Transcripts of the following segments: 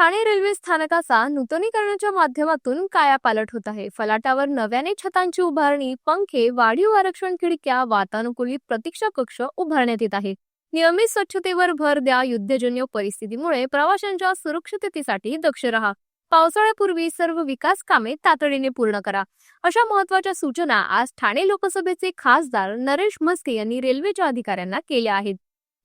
Thane railway स्थानकाचा नूतनीकरणाच्या माध्यमातून कायापालट होत आहे. फलाटावर नव्याने छतांची उभारणी पंखे वाढीव आरक्षण खिडक्या वातानुकूलित प्रतीक्षा कक्ष उभारण्यात येत आहे. नियमित स्वच्छतेवर भर द्या युद्धजन्य परिस्थितीमुळे प्रवाशांच्या सुरक्षिततेसाठी दक्ष रहा. पावसाळ्यापूर्वी सर्व विकास कामे तातडीने पूर्ण करा. अशा महत्त्वाच्या सूचना आज ठाणे लोकसभेचे खासदार नरेश म्हस्के यांनी रेल्वेच्या अधिकाऱ्यांना केल्या आहेत.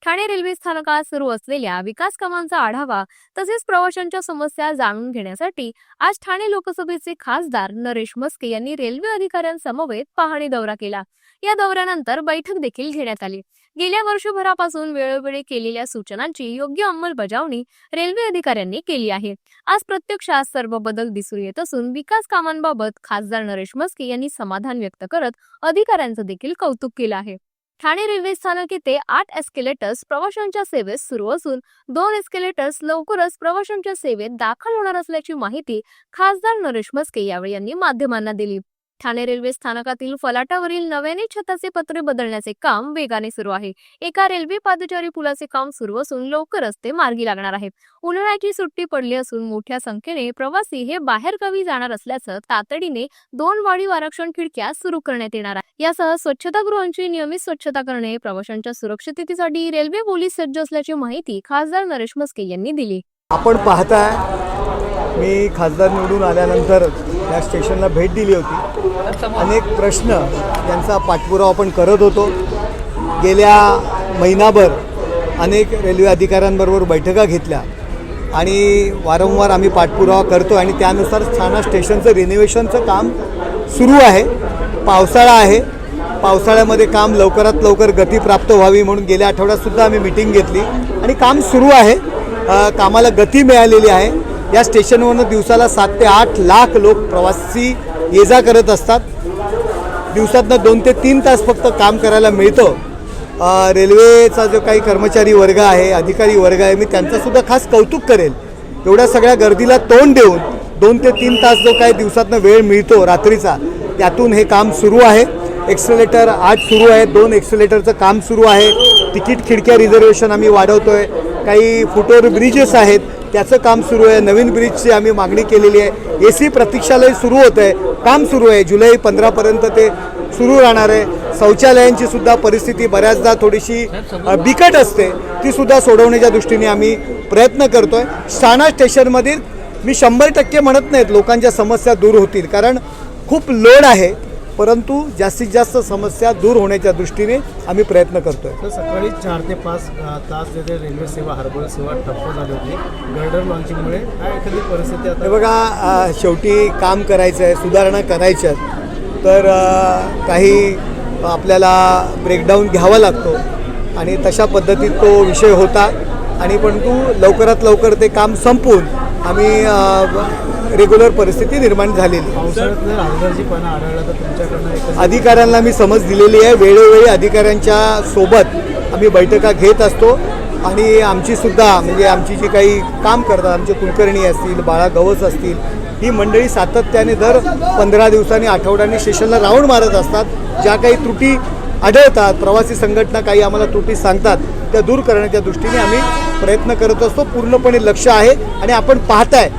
ठाणे रेल्वे स्थानकात सुरू असलेल्या विकास कामांचा आढावा तसेच प्रवाशांच्या समस्या जाणून घेण्यासाठी आज ठाणे लोकसभेचे खासदार नरेश मस्के यांनी रेल्वे अधिकाऱ्यांसमवेत पाहणी दौरा केला. या दौऱ्यानंतर बैठक देखील घेण्यात आली. गेल्या वर्षभरापासून वेळोवेळी केलेल्या सूचनांची योग्य अंमलबजावणी रेल्वे अधिकाऱ्यांनी केली आहे. आज प्रत्यक्षात सर्व बदल दिसून येत असून विकास कामांबाबत खासदार नरेश मस्के यांनी समाधान व्यक्त करत अधिकाऱ्यांचं देखील कौतुक केलं आहे. ठाणे रेल्वे स्थानक येथे आठ एस्केलेटर्स प्रवाशांच्या सेवेत सुरू असून दोन एस्केलेटर्स लवकरच प्रवाशांच्या सेवेत दाखल होणार असल्याची माहिती खासदार नरेश म्हस्के यावेळी यांनी माध्यमांना दिली. ठाणे रेल्वे स्थानकातील फलाटावरील नव्याने छताचे पत्रे बदलण्याचे काम वेगाने सुरू आहे. एका रेल्वे पादचारी पुलाचे काम सुरू असून लवकरच ते मार्गी लागणार आहे उन्हाळ्याची सुट्टी पडली असून मोठ्या संख्येने प्रवासी हे बाहेरगावी जाणार असल्याचं तातडीने दोन वाढीव आरक्षण खिडक्या सुरू करण्यात येणार आहे. यासह स्वच्छतागृहांची नियमित स्वच्छता करणे प्रवाशांच्या सुरक्षिततेसाठी रेल्वे पोलीस सज्ज असल्याची माहिती खासदार नरेश मस्के यांनी दिली. आपण पाहताय मी खासदार निवडून आल्यानंतर या स्टेशनला भेट दिली होती. अनेक प्रश्न त्यांचा पाठपुरावा आपण करत होतो. गेल्या महिनाभर अनेक रेल्वे अधिकाऱ्यांबरोबर बैठका घेतल्या आणि वारंवार आम्ही पाठपुरावा करतो आणि त्यानुसार स्थाना स्टेशनचं रिनोव्हेशनचं काम सुरू आहे. पावसाळा आहे. पावसाळ्यामध्ये काम लवकरात लवकर गती प्राप्त व्हावी म्हणून गेल्या आठवड्यातसुद्धा आम्ही मिटिंग घेतली आणि काम सुरू आहे. कामाला गती मिळालेली आहे. या स्टेशनवरनं दिवसाला सात ते आठ लाख लोक प्रवासी ये जा करत असतात. दिवसातनं दोन ते तीन तास फक्त काम करायला मिळतं. रेल्वेचा जो काही कर्मचारी वर्ग आहे अधिकारी वर्ग आहे मी त्यांचंसुद्धा खास कौतुक करेल. एवढ्या सगळ्या गर्दीला तोंड देऊन दोन ते तीन तास जो काही दिवसातनं वेळ मिळतो रात्रीचा त्यातून हे काम सुरू आहे. एक्सेलेटर आज सुरू आहे दोन एक्सेलेटरचं काम सुरू आहे. तिकीट खिडक्या रिझर्वेशन आम्ही वाढवतो आहे काही फुटोवर ब्रिजेस आहेत त्याचं काम सुरू आहे. नवीन ब्रिजची आम्ही मागणी केलेली आहे. ए सी प्रतीक्षालय सुरू होतं आहे. काम सुरू आहे. जुलै पंधरापर्यंत ते सुरू राहणार आहे. शौचालयांची सुद्धा परिस्थिती बऱ्याचदा थोडीशी बिकट असते. ती सुद्धा सोडवण्याच्या दृष्टीने आम्ही प्रयत्न करतोय. शाणा स्टेशनमधील मी शंभर टक्के म्हणत नाहीत लोकांच्या समस्या दूर होतील. कारण खूप लोड आहे. परंतु जास्तीत जास्त समस्या दूर होण्याच्या दृष्टीने आम्ही प्रयत्न करतोय. तर सकाळी चार ते पाच तास तिथे रेल्वे सेवा हरबळ सेवा ठप्प झाली होती गर्डर लॉन्चिंगमुळे काय एखादी परिस्थिती आता? बघा शेवटी काम करायचं आहे सुधारणा करायच्या आहेत तर काही आपल्याला ब्रेकडाऊन घ्यावा लागतो आणि तशा पद्धतीत तो विषय होता. आणि परंतु लवकरात लवकर ते काम संपवून आम्ही रेग्युलर परिस्थिती निर्माण झालेली. अधिकाऱ्यांना मी समज दिलेली आहे. वेळोवेळी अधिकाऱ्यांच्या सोबत आम्ही बैठका घेत असतो. आणि आमची सुद्धा म्हणजे आमची जी काही काम करतात आमचे कुलकर्णी असतील बाळा गवस असतील ही मंडळी सातत्याने दर पंधरा दिवसांनी आठवड्याने स्टेशनला राऊंड मारत असतात. ज्या काही त्रुटी आढळतात प्रवासी संघटना काही आम्हाला त्रुटी सांगतात त्या दूर करण्याच्या दृष्टीने आम्ही प्रयत्न करत असतो. पूर्णपणे लक्ष आहे आणि आपण पाहताय.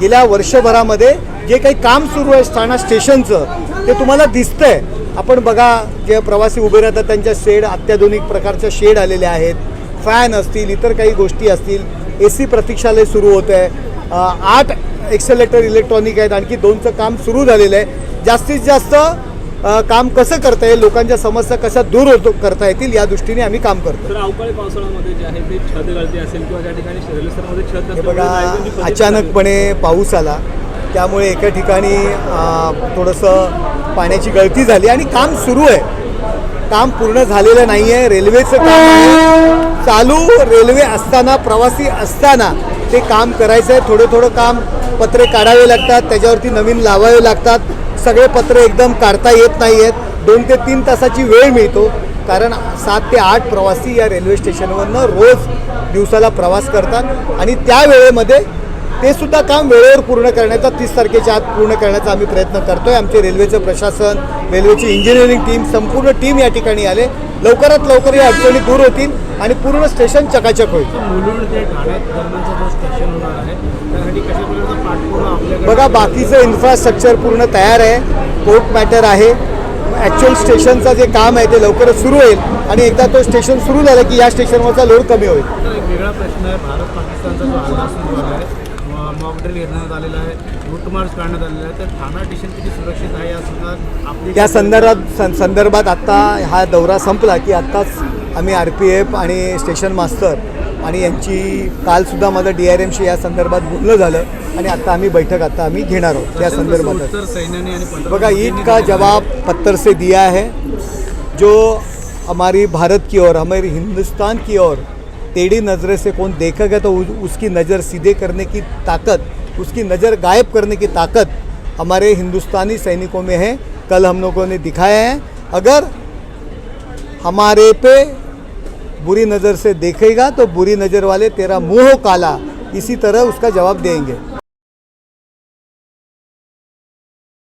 गेल्या वर्षभरामध्ये जे काही काम सुरू आहे ठाणा स्टेशनचं ते तुम्हाला दिसतंय. आपण बघा जे प्रवासी उभे राहतात त्यांच्या शेड अत्याधुनिक प्रकारच्या शेड आलेले आहेत. फॅन असतील इतर काही गोष्टी असतील. ए सी प्रतीक्षालय सुरू होतं आहे. आठ एक्सेलेटर इलेक्ट्रॉनिक आहेत. आणखी दोनचं काम सुरू झालेलं आहे. जास्तीत जास्त काम कसं करता येईल? लोकांच्या समस्या कशा दूर होतो करता येतील? या दृष्टीने आम्ही काम करतो अवकाळी पावसाळ्यामध्ये जे आहे ते छत गळती असेल किंवा ठिकाणी हे बघा अचानकपणे पाऊस आला. त्यामुळे एका ठिकाणी थोडंसं पाण्याची गळती झाली आणि काम सुरू आहे. काम पूर्ण झालेलं नाही आहे रेल्वेचं काम आहे. चालू रेल्वे असताना प्रवासी असताना ते काम करायचं आहे थोडं थोडं काम पत्रे काढावे लागतात. त्याच्यावरती नवीन लावावे लागतात. सगळे पत्र एकदम काढता येत नाही आहेत दोन ते तीन तासाची वेळ मिळतो. कारण सात ते आठ प्रवासी या रेल्वे स्टेशनवरनं रोज दिवसाला प्रवास करतात. आणि त्या वेळेमध्ये ते सुद्धा काम वेळेवर पूर्ण करण्याचा तीस तारखेच्या आत पूर्ण करण्याचा आम्ही प्रयत्न करतो आहे आमचे रेल्वेचं प्रशासन रेल्वेची इंजिनिअरिंग टीम संपूर्ण टीम या ठिकाणी आले. लवकरात लवकर या अडचणी दूर होतील आणि पूर्ण स्टेशन चकाचक होईल. बघा बाकीचं इन्फ्रास्ट्रक्चर पूर्ण तयार आहे. कोर्ट मॅटर आहे. ॲक्च्युअल स्टेशनचं जे काम आहे ते लवकरच सुरू होईल. आणि एकदा तो स्टेशन सुरू झालं की या स्टेशनवरचा लोड कमी होईल. तर एक वेगळा प्रश्न आहे. भारत पाकिस्तानचा जो हल्ला सुरू झाला आहे मॉक ड्रिल घेण्यात आलेला आहे रूट मार्च काढण्यात आलेला आहे. तर ठाणा स्टेशन किती सुरक्षित आहे या संदर्भात त्या संदर्भात संदर्भात आत्ता हा दौरा संपला की आत्ताच आम्ही आर पी एफ आणि स्टेशन मास्तर आणि यांची कालसुद्धा माझं डी आर एमशी या संदर्भात बोलणं झालं आणि आत्ता आम्ही बैठक आता आम्ही घेणार आहोत त्या संदर्भात बघा ईद का. जवाब पत्थर से दिया है जो हमारी भारत की ओर हमारी हिंदुस्तान की ओर टेढ़ी नज़र से कौन देखेगा तो उस- उसकी नज़र सीधे करने की ताकत उसकी नज़र गायब करने की ताकत हमारे हिंदुस्तानी सैनिकों में है कल हम लोगों ने दिखाया है अगर हमारे पे बुरी नज़र से देखेगा तो बुरी नज़र वाले तेरा मुंह हो काला। इसी तरह उसका जवाब देंगे।